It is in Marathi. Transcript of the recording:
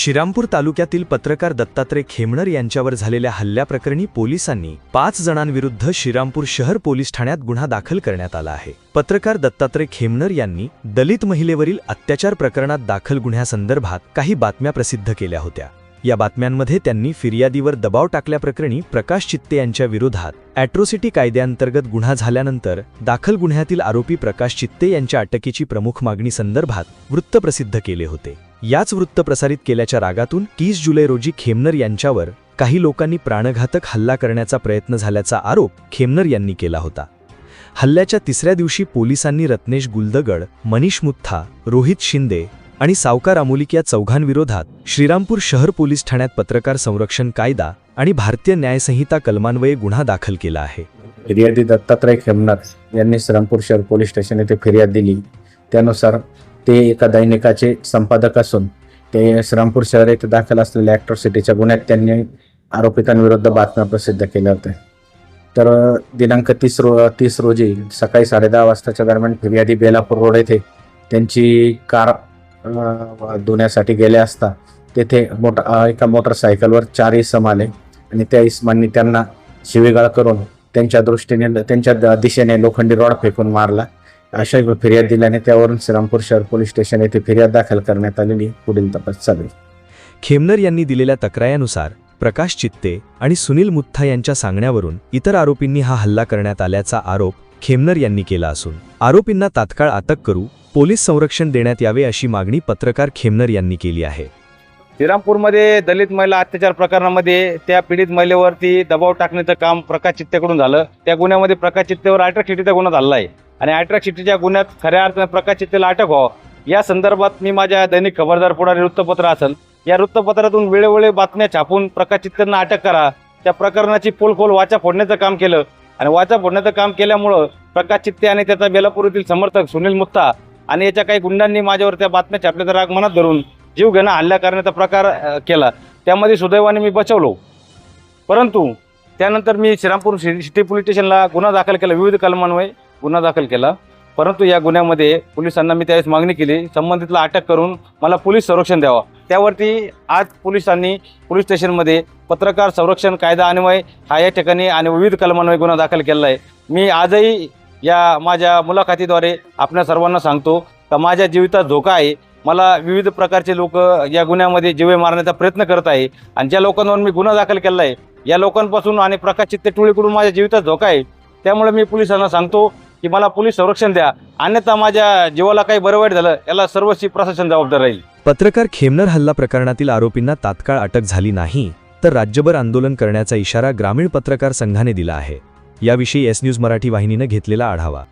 श्रीरामपूर तालुक्यातील पत्रकार दत्तात्रय खेमणर यांच्यावर झालेल्या हल्ल्याप्रकरणी पोलिसांनी पाच जणांविरुद्ध श्रीरामपूर शहर पोलीस ठाण्यात गुन्हा दाखल करण्यात आला आहे. पत्रकार दत्तात्रय खेमणर यांनी दलित महिलेवरील अत्याचार प्रकरणात दाखल गुन्ह्यासंदर्भात काही बातम्या प्रसिद्ध केल्या होत्या. या बातम्यांमध्ये त्यांनी फिर्यादीवर दबाव टाकल्याप्रकरणी प्रकाश चित्ते यांच्या विरोधात अॅट्रोसिटी कायद्याअंतर्गत गुन्हा झाल्यानंतर दाखल गुन्ह्यातील आरोपी प्रकाश चित्ते यांच्या अटकीची प्रमुख मागणी संदर्भात वृत्त प्रसिद्ध केले होते. याच वृत्त प्रसारित केल्याच्या रागातून तीस जुलै रोजी खेमनर यांच्यावर काही लोकांनी प्राणघातक हल्ला करण्याचा प्रयत्न झाल्याचा आरोप खेमनर यांनी केला होता. हल्ल्याच्या तिसऱ्या दिवशी पोलिसांनी रत्नेश गुलदगड मनीष मुत्था रोहित शिंदे आणि सावकार अमुलिक या चौघांविरोधात श्रीरामपूर शहर पोलीस ठाण्यात पत्रकार संरक्षण कायदा आणि भारतीय न्यायसंहिता कलमान्वये गुन्हा दाखल केला आहे. फिर्यादी दत्तात्रय खेमनाथ यांनी श्रीरामपूर शहर पोलीस स्टेशन येथे फिर्याद दिली. त्यानुसार ते एका दैनिकाचे संपादक असून ते श्रीरामपूर शहर येथे दाखल असलेल्या ॲक्ट्रॉसिटीच्या गुन्ह्यात त्यांनी आरोपितांविरुद्ध बातम्या प्रसिद्ध केल्या होत्या. तर दिनांक तीस रो तीस रोजी सकाळी साडेदहा वाजताच्या दरम्यान फिर्यादी बेलापूर रोड येथे त्यांची कार धुण्यासाठी गेले असता तेथे मोटा एका मोटरसायकलवर चार इसम आले आणि त्या इसमांनी त्यांना शिवेगाळ करून त्यांच्या दृष्टीने त्यांच्या द- दिशेने लोखंडी रॉड फेकून मारला. अशा फिर्याद दिल्याने त्यावरून श्रीरामपूर शहर पोलीस स्टेशन येथे फिर्याद दाखल करण्यात आलेली पुढील तपास चालू खेमनर यांनी दिलेल्या तक्रायानुसार प्रकाश चित्ते आणि सुनील मुथ्था यांच्या सांगण्यावरून इतर आरोपींनी हा हल्ला करण्यात आल्याचा आरोप खेमनर यांनी केला असून आरोपींना तात्काळ अटक करू पोलीस संरक्षण देण्यात यावे अशी मागणी पत्रकार खेमनर यांनी केली आहे. श्रीरामपूरमध्ये दलित महिला अत्याचार प्रकरणामध्ये त्या पीडित महिलेवरती दबाव टाकण्याचं काम प्रकाश चित्तेकडून झालं. त्या गुन्ह्यामध्ये प्रकाश चित्तेवर अट्रॅक्सिटीचा गुन्हा झाला आहे. आणि अट्रॅक्सिटीच्या गुन्ह्यात खऱ्या अर्थाने प्रकाश चित्तेला अटक व्हावं. या संदर्भात मी माझ्या दैनिक खबरदार पुढारी वृत्तपत्र असेल या वृत्तपत्रातून वेळोवेळी बातम्या छापून प्रकाश चित्तेंना अटक करा. त्या प्रकरणाची पोलखोल वाचा फोडण्याचं काम केलं. आणि वाचा फोडण्याचं काम केल्यामुळं प्रकाश चित्ते आणि त्याचा बेलापूर येथील समर्थक सुनील मुत्ता आणि याच्या काही गुंडांनी माझ्यावर त्या बातम्या छापल्याचा राग मनात धरून जीव घेणं हल्ला करण्याचा प्रकार केला. त्यामध्ये सुदैवाने मी बचवलो. परंतु त्यानंतर मी श्रीरामपूर सिटी पोलीस स्टेशनला गुन्हा दाखल केला विविध कलमान्वये गुन्हा दाखल केला. परंतु या गुन्ह्यामध्ये पोलिसांना मी त्यावेळेस मागणी केली संबंधितला अटक करून मला पोलीस संरक्षण द्यावा. त्यावरती आज पोलिसांनी पोलीस स्टेशनमध्ये पत्रकार संरक्षण कायदा अन्वय हा या ठिकाणी आणि विविध कलमान्वये गुन्हा दाखल केलेला आहे. मी आजही या माझ्या मुलाखतीद्वारे आपल्या सर्वांना सांगतो का माझ्या जीवितात धोका आहे. मला विविध प्रकारचे लोक या गुन्ह्यामध्ये जीवे मारण्याचा प्रयत्न करत आहे आणि ज्या लोकांवर मी गुन्हा दाखल केला आहे या लोकांपासून आणि प्रकाश चित्ते टोळीकडून माझ्या जीवितात धोका आहे. त्यामुळे मी पोलिसांना सांगतो की मला पोलीस संरक्षण द्या. अन्यथा माझ्या जीवाला काही बरं वाईट झालं याला सर्वस्वी प्रशासन जबाबदार राहील. पत्रकार खेमनर हल्ला प्रकरणातील आरोपींना तात्काळ अटक झाली नाही तर राज्यभर आंदोलन करण्याचा इशारा ग्रामीण पत्रकार संघाने दिला आहे. याविषयी एस न्यूज मराठी वाहिनीनं घेतलेला आढावा.